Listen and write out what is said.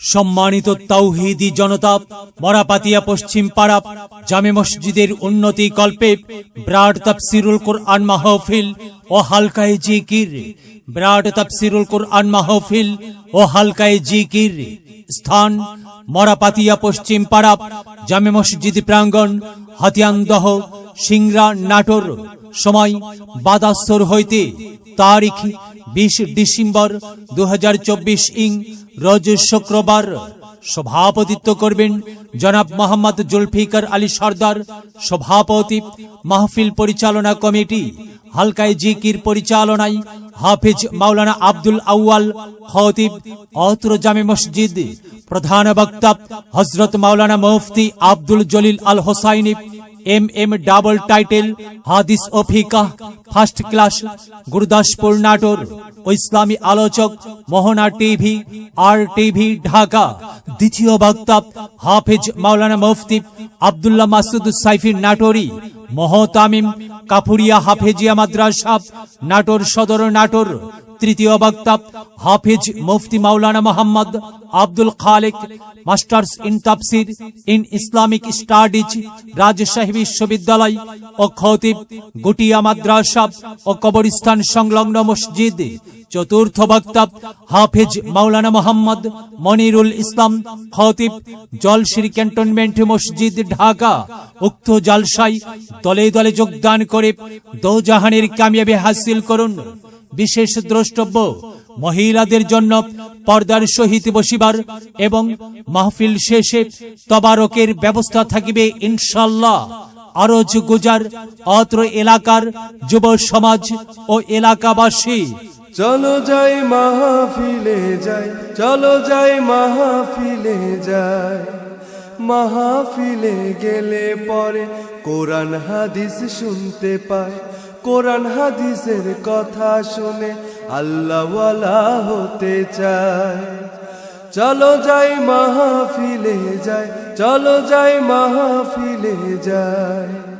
সম্মানিত তাওহিদি জনতা, মরাপাতিয়া পশ্চিম পাড়া জামে মসজিদের উন্নতি কল্পে ব্রাড তাফসিরুল কোরআন মাহফিল ও হালকায় জিকির। ব্রাড তাফসিরুল কোরআন মাহফিল ও হালকায় জিকির। স্থান, মরাপাতিয়া পশ্চিম পাড়া জামে মসজিদ প্রাঙ্গণ, হাতিয়ানদহ সিংরা নাটোর। সময়, বাদাসর হইতে তারিখ বিশ ডিসেম্বর দু হাজার চব্বিশ ইং, রজ শুক্রবার সভাপতিত্ব করবেন জনাব মোহাম্মদ জুলফিকার আলী সর্দার, সভাপতি মাহফিল পরিচালনা কমিটি, হালকায় জিকির পরিচালনায় হাফিজ মাওলানা আব্দুল আউয়াল, খতিব অত্র জামে মসজিদ, প্রধান বক্তা হজরত মাওলানা মুফতি Abdul Jalil Al Hossaini M M double title হাদিস ও ফিকা ফার্স্ট ক্লাস গুরদাসপুর নাটোর ও ইসলামী আলোচক Mohona TV R TV Dhaka দ্বিতীয় বক্তা হাফিজ মাওলানা মুফতি আব্দুল্লাহ মাসুদ সাইফি নাটোরি মহতামিম কাপুরিয়া হাফেজিয়া মাদ্রাসা নাটোর সদর নাটোর তৃতীয় বক্তা হাফিজ মুফতি মাওলানা মোহাম্মদ আব্দুল খালেক, মাস্টার্স ইন তাফসির, ইন ইসলামিক স্টাডিজ, রাজশাহী বিশ্ববিদ্যালয় ও খতিব গুটিয়া মাদ্রাসা ও কবরস্থান সংলগ্ন মসজিদ। চতুর্থ বক্তা হাফিজ মাওলানা মোহাম্মদ মনিরুল ইসলাম, খতিব জলশির ক্যান্টনমেন্ট মসজিদ, ঢাকা। উক্ত জালসাই দলে দলে যোগদান করে দোজাহানের কামিয়াবি হাসিল করুন। বিশেষ দ্রষ্টব্য, মহিলাদের জন্য পর্দার সহিত বসিবার এবং মাহফিল শেষে তবারকের ব্যবস্থা থাকিবে ইনশাল্লাহ আরজ গুজার অত্র এলাকার যুব সমাজ ও এলাকাবাসী। চলো যাই মাহফিলে যাই, চলো যাই মাহফিলে যাই। মাহফিলে গেলে পরে কোরআন হাদিস শুনতে পায় কোরআন হাদিসের কথা শুনে আল্লাহওয়ালা হতে চায়। চলো যাই মাহফিলে যায় চলো যাই মাহফিলে যাই।